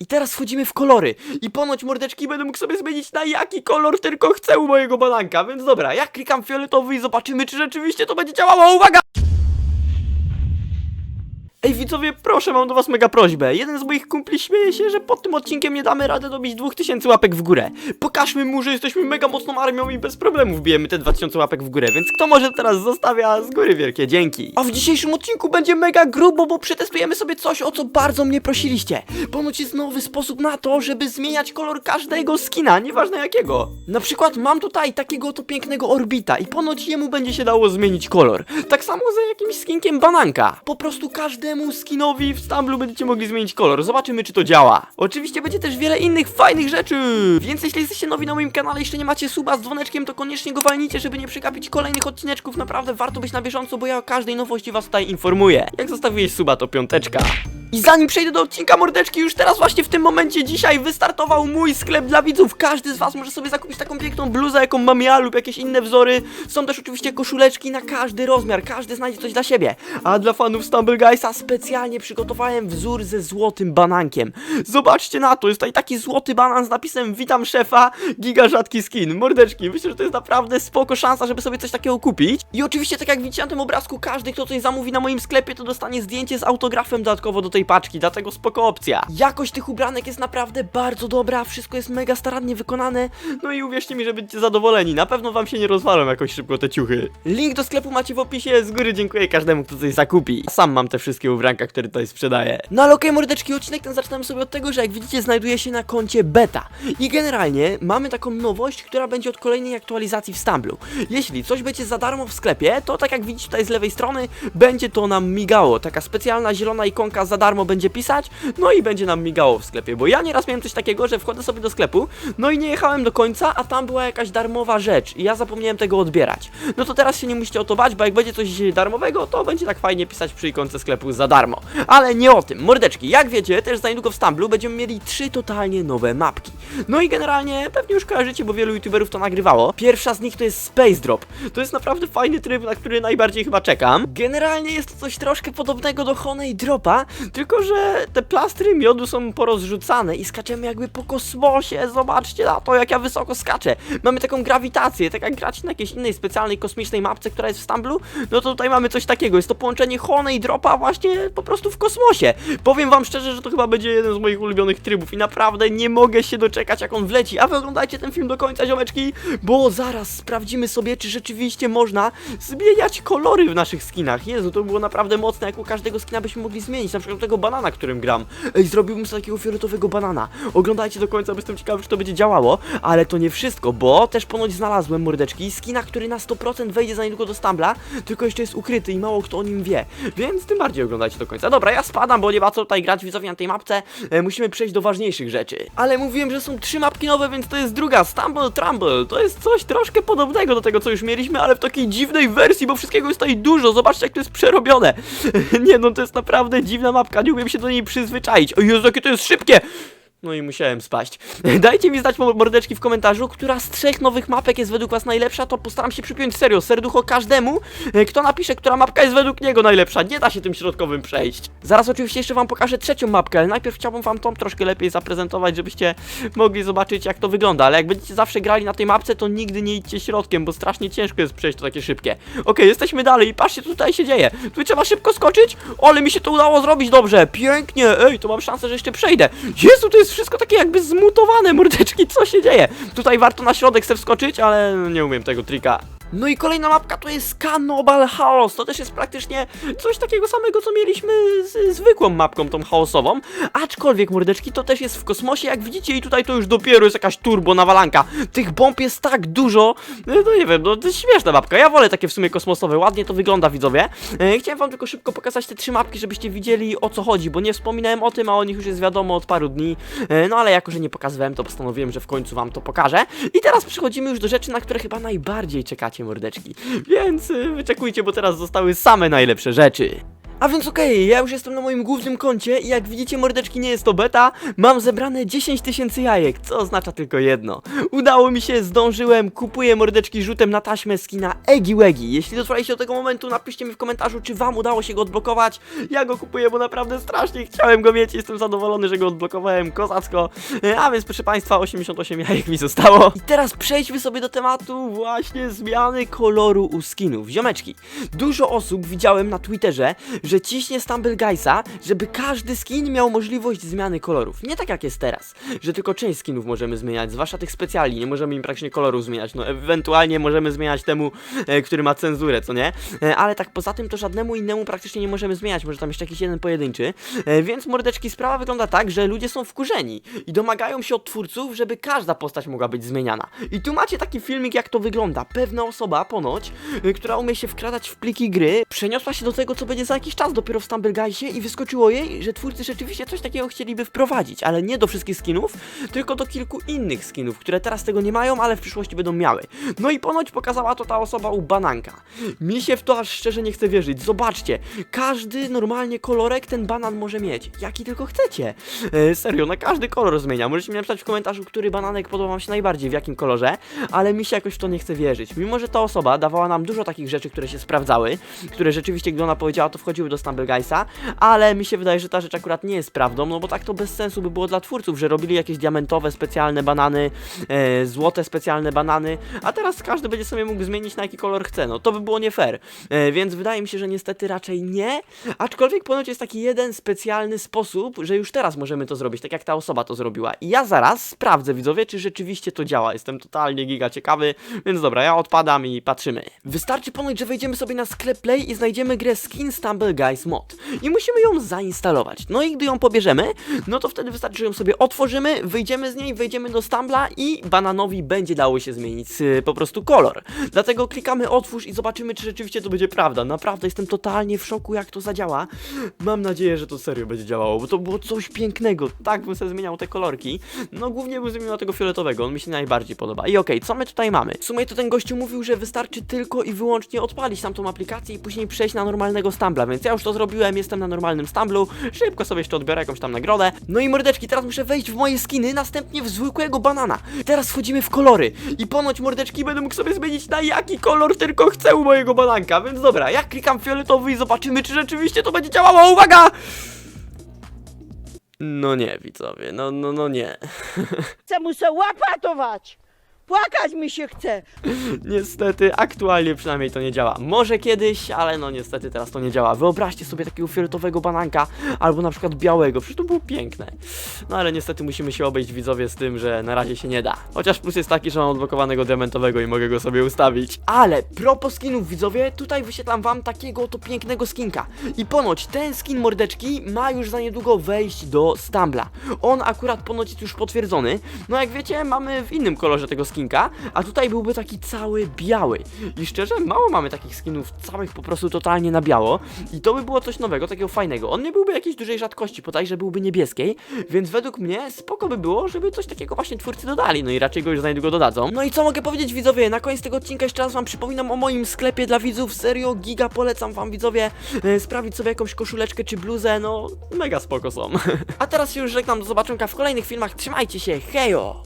I teraz wchodzimy w kolory. I ponoć mordeczki będę mógł sobie zmienić na jaki kolor tylko chcę u mojego bananka. Więc dobra, ja klikam fioletowy i zobaczymy, czy rzeczywiście to będzie działało. Uwaga! Ej widzowie, proszę, mam do was mega prośbę. Jeden z moich kumpli śmieje się, że pod tym odcinkiem nie damy rady dobić 2000 łapek w górę. Pokażmy mu, że jesteśmy mega mocną armią i bez problemu wbijemy te 2000 łapek w górę, więc kto może teraz zostawia z góry wielkie dzięki. A w dzisiejszym odcinku będzie mega grubo, bo przetestujemy sobie coś, o co bardzo mnie prosiliście. Ponoć jest nowy sposób na to, żeby zmieniać kolor każdego skina, nieważne jakiego. Na przykład mam tutaj takiego oto pięknego Orbita i ponoć jemu będzie się dało zmienić kolor. Tak samo za jakimś skinkiem bananka. Po prostu każdemu skinowi w Stamblu będziecie mogli zmienić kolor. Zobaczymy, czy to działa. Oczywiście będzie też wiele innych fajnych rzeczy. Więc jeśli jesteście nowi na moim kanale, jeszcze nie macie suba z dzwoneczkiem, to koniecznie go walnijcie, żeby nie przegapić kolejnych odcineczków. Naprawdę warto być na bieżąco, bo ja o każdej nowości was tutaj informuję. Jak zostawiłeś suba, to piąteczka. I zanim przejdę do odcinka mordeczki, już teraz właśnie w tym momencie dzisiaj wystartował mój sklep dla widzów. Każdy z was może sobie zakupić taką piękną bluzę, jaką mam ja lub jakieś inne wzory. Są też oczywiście koszuleczki na każdy rozmiar, każdy znajdzie coś dla siebie. A dla fanów Stumble Guysa specjalnie przygotowałem wzór ze złotym banankiem. Zobaczcie na to, jest tutaj taki złoty banan z napisem Witam szefa, giga rzadki skin. Mordeczki, myślę, że to jest naprawdę spoko szansa, żeby sobie coś takiego kupić. I oczywiście, tak jak widzicie na tym obrazku, każdy, kto coś zamówi na moim sklepie, to dostanie zdjęcie z autografem dodatkowo do tej paczki, dlatego spoko opcja. Jakość tych ubranek jest naprawdę bardzo dobra, wszystko jest mega starannie wykonane, no i uwierzcie mi, że będziecie zadowoleni, na pewno wam się nie rozwalą jakoś szybko te ciuchy. Link do sklepu macie w opisie, z góry dziękuję każdemu, kto coś zakupi. Sam mam te wszystkie ubranka, które tutaj sprzedaję. No ale okej, mordeczki, odcinek ten zaczynamy sobie od tego, że jak widzicie, znajduje się na koncie beta. I generalnie mamy taką nowość, która będzie od kolejnej aktualizacji w Stamblu. Jeśli coś będzie za darmo w sklepie, to tak jak widzicie tutaj z lewej strony, będzie to nam migało. Taka specjalna zielona ikonka za darmo będzie pisać, no i będzie nam migało w sklepie. Bo ja nieraz miałem coś takiego, że wchodzę sobie do sklepu, no i nie jechałem do końca, a tam była jakaś darmowa rzecz i ja zapomniałem tego odbierać. No to teraz się nie musicie o to bać, bo jak będzie coś darmowego, to będzie tak fajnie pisać przy ikonce sklepu za darmo. Ale nie o tym. Mordeczki, jak wiecie, też za niedługo w Stamblu będziemy mieli trzy totalnie nowe mapki. No i generalnie pewnie już kojarzycie, bo wielu youtuberów to nagrywało. Pierwsza z nich to jest Space Drop. To jest naprawdę fajny tryb, na który najbardziej chyba czekam. Generalnie jest to coś troszkę podobnego do Honey Dropa, tylko że te plastry miodu są porozrzucane i skaczemy jakby po kosmosie. Zobaczcie na to, jak ja wysoko skaczę. Mamy taką grawitację, tak jak grać na jakiejś innej specjalnej kosmicznej mapce, która jest w Stamblu, no to tutaj mamy coś takiego. Jest to połączenie Honey Dropa właśnie po prostu w kosmosie. Powiem wam szczerze, że to chyba będzie jeden z moich ulubionych trybów i naprawdę nie mogę się doczekać, jak on wleci. A wy oglądajcie ten film do końca, ziomeczki, bo zaraz sprawdzimy sobie, czy rzeczywiście można zmieniać kolory w naszych skinach. Jezu, to było naprawdę mocne, jak u każdego skina byśmy mogli zmienić, na przykład tego banana, którym gram. Ej, zrobiłbym sobie takiego fioletowego banana. Oglądajcie do końca, bo jestem ciekawy, czy to będzie działało, ale to nie wszystko, bo też ponoć znalazłem mordeczki, skina, który na 100% wejdzie za niedługo do Stambla, tylko jeszcze jest ukryty i mało kto o nim wie, więc tym bardziej oglądajcie do końca. Dobra, ja spadam, bo nie ma co tutaj grać widzowie na tej mapce, e, musimy przejść do ważniejszych rzeczy. Ale mówiłem, że są trzy mapki nowe, więc to jest druga, Stumble Trumble. To jest coś troszkę podobnego do tego, co już mieliśmy, ale w takiej dziwnej wersji, bo wszystkiego jest tutaj dużo. Zobaczcie, jak to jest przerobione. nie no, to jest naprawdę dziwna mapka, nie umiem się do niej przyzwyczaić. O Jezu, jakie to jest szybkie! No i musiałem spaść. Dajcie mi znać mo- mordeczki w komentarzu, która z trzech nowych mapek jest według was najlepsza, to postaram się przypiąć serio, serducho każdemu, e, kto napisze, która mapka jest według niego najlepsza. Nie da się tym środkowym przejść. Zaraz oczywiście jeszcze wam pokażę trzecią mapkę, ale najpierw chciałbym wam tą troszkę lepiej zaprezentować, żebyście mogli zobaczyć jak to wygląda, ale jak będziecie zawsze grali na tej mapce, to nigdy nie idźcie środkiem, bo strasznie ciężko jest przejść to takie szybkie. Okej, jesteśmy dalej i patrzcie, co tutaj się dzieje. Tu trzeba szybko skoczyć, ale mi się to udało zrobić dobrze, pięknie, ej, to mam szansę, że jeszcze przejdę. Jezu, to jest wszystko takie jakby zmutowane, mordeczki, co się dzieje? Tutaj warto na środek chcę wskoczyć, ale nie umiem tego trika. No i kolejna mapka to jest Cannibal Chaos. To też jest praktycznie coś takiego samego, co mieliśmy z zwykłą mapką, tą chaosową. Aczkolwiek, mordeczki, to też jest w kosmosie, jak widzicie, i tutaj to już dopiero jest jakaś turbo nawalanka. Tych bomb jest tak dużo, no no nie wiem, no to jest śmieszna mapka. Ja wolę takie w sumie kosmosowe, ładnie to wygląda, widzowie. E, chciałem wam tylko szybko pokazać te trzy mapki, żebyście widzieli o co chodzi, bo nie wspominałem o tym, a o nich już jest wiadomo od paru dni. E, no ale jako, że nie pokazywałem, to postanowiłem, że w końcu wam to pokażę. I teraz przechodzimy już do rzeczy, na które chyba najbardziej czekacie, mordeczki. Więc y, wyczekujcie, bo teraz zostały same najlepsze rzeczy. A więc okej, ja już jestem na moim głównym koncie i jak widzicie mordeczki nie jest to beta, mam zebrane 10 tysięcy jajek, co oznacza tylko jedno. Udało mi się, zdążyłem, kupuję mordeczki rzutem na taśmę skina Egi Wegi. Jeśli dotrwaliście do tego momentu, napiszcie mi w komentarzu, czy wam udało się go odblokować. Ja go kupuję, bo naprawdę strasznie chciałem go mieć, jestem zadowolony, że go odblokowałem, kozacko. E, A więc proszę państwa, 88 jajek mi zostało. I teraz przejdźmy sobie do tematu właśnie zmiany koloru u skinów. Ziomeczki, dużo osób widziałem na Twitterze, że ciśnie Stumble Guysa, żeby każdy skin miał możliwość zmiany kolorów. Nie tak jak jest teraz, że tylko część skinów możemy zmieniać, zwłaszcza tych specjali, nie możemy im praktycznie koloru zmieniać. No ewentualnie możemy zmieniać temu, e, który ma cenzurę, co nie? E, ale tak poza tym to żadnemu innemu praktycznie nie możemy zmieniać, może tam jeszcze jakiś jeden pojedynczy. E, więc mordeczki sprawa wygląda tak, że ludzie są wkurzeni i domagają się od twórców, żeby każda postać mogła być zmieniana. I tu macie taki filmik, jak to wygląda. Pewna osoba ponoć, y, która umie się wkradać w pliki gry, przeniosła się do tego, co będzie za jakiś czas dopiero w Stumble Guysie i wyskoczyło jej, że twórcy rzeczywiście coś takiego chcieliby wprowadzić, ale nie do wszystkich skinów, tylko do kilku innych skinów, które teraz tego nie mają, ale w przyszłości będą miały. No i ponoć pokazała to ta osoba u Bananka. Mi się w to aż szczerze nie chce wierzyć. Zobaczcie, każdy normalnie kolorek ten banan może mieć, jaki tylko chcecie. E, serio, na każdy kolor zmienia. Możecie mi napisać w komentarzu, który bananek podoba wam się najbardziej, w jakim kolorze, ale mi się jakoś w to nie chce wierzyć. Mimo, że ta osoba dawała nam dużo takich rzeczy, które się sprawdzały, które rzeczywiście, gdy ona powiedziała, to wchodziły do Stumble Guysa, ale mi się wydaje, że ta rzecz akurat nie jest prawdą, no bo tak to bez sensu by było dla twórców, że robili jakieś diamentowe specjalne banany, e, złote specjalne banany, a teraz każdy będzie sobie mógł zmienić na jaki kolor chce, no to by było nie fair. E, więc wydaje mi się, że niestety raczej nie, aczkolwiek ponoć jest taki jeden specjalny sposób, że już teraz możemy to zrobić, tak jak ta osoba to zrobiła. I ja zaraz sprawdzę, widzowie, czy rzeczywiście to działa. Jestem totalnie giga ciekawy, więc dobra, ja odpadam i patrzymy. Wystarczy ponoć, że wejdziemy sobie na sklep Play i znajdziemy grę Skin Stumble Guys Mod. I musimy ją zainstalować. No i gdy ją pobierzemy, no to wtedy wystarczy, że ją sobie otworzymy, wyjdziemy z niej, wejdziemy do Stumbla i bananowi będzie dało się zmienić y, po prostu kolor. Dlatego klikamy otwórz i zobaczymy, czy rzeczywiście to będzie prawda. Naprawdę jestem totalnie w szoku, jak to zadziała. Mam nadzieję, że to serio będzie działało, bo to było coś pięknego. Tak bym sobie zmieniał te kolorki. No głównie bym zmienił na tego fioletowego, on mi się najbardziej podoba. I okej, co my tutaj mamy? W sumie to ten gościu mówił, że wystarczy tylko i wyłącznie odpalić tamtą aplikację i później przejść na normalnego Stumbla, więc ja już to zrobiłem, jestem na normalnym Stumblu, szybko sobie jeszcze odbiorę jakąś tam nagrodę. No i mordeczki, teraz muszę wejść w moje skiny, następnie w zwykłego banana. Teraz wchodzimy w kolory i ponoć mordeczki będę mógł sobie zmienić na jaki kolor tylko chcę u mojego bananka, więc dobra, ja klikam fioletowy i zobaczymy, czy rzeczywiście to będzie działało. Uwaga! No nie, widzowie, no, no, no nie. Chcę muszę łapatować. Płakać mi się chce. Niestety, aktualnie przynajmniej to nie działa. Może kiedyś, ale no niestety teraz to nie działa. Wyobraźcie sobie takiego fioletowego bananka, albo na przykład białego, przecież to było piękne. No ale niestety musimy się obejść widzowie z tym, że na razie się nie da. Chociaż plus jest taki, że mam odblokowanego diamentowego i mogę go sobie ustawić. Ale propos skinów widzowie, tutaj wyświetlam wam takiego oto pięknego skinka. I ponoć ten skin mordeczki ma już za niedługo wejść do Stambla. On akurat ponoć jest już potwierdzony. No jak wiecie, mamy w innym kolorze tego skinka, a tutaj byłby taki cały biały. I szczerze, mało mamy takich skinów całych po prostu totalnie na biało. I to by było coś nowego, takiego fajnego. On nie byłby jakiejś dużej rzadkości, bodajże byłby niebieskiej, więc według mnie spoko by było, żeby coś takiego właśnie twórcy dodali. No i raczej go już za niedługo dodadzą. No i co mogę powiedzieć widzowie? Na koniec tego odcinka jeszcze raz wam przypominam o moim sklepie dla widzów. Serio, giga polecam wam widzowie e, sprawić sobie jakąś koszuleczkę czy bluzę, no mega spoko są. A teraz się już żegnam, do zobaczenia w kolejnych filmach. Trzymajcie się, hejo!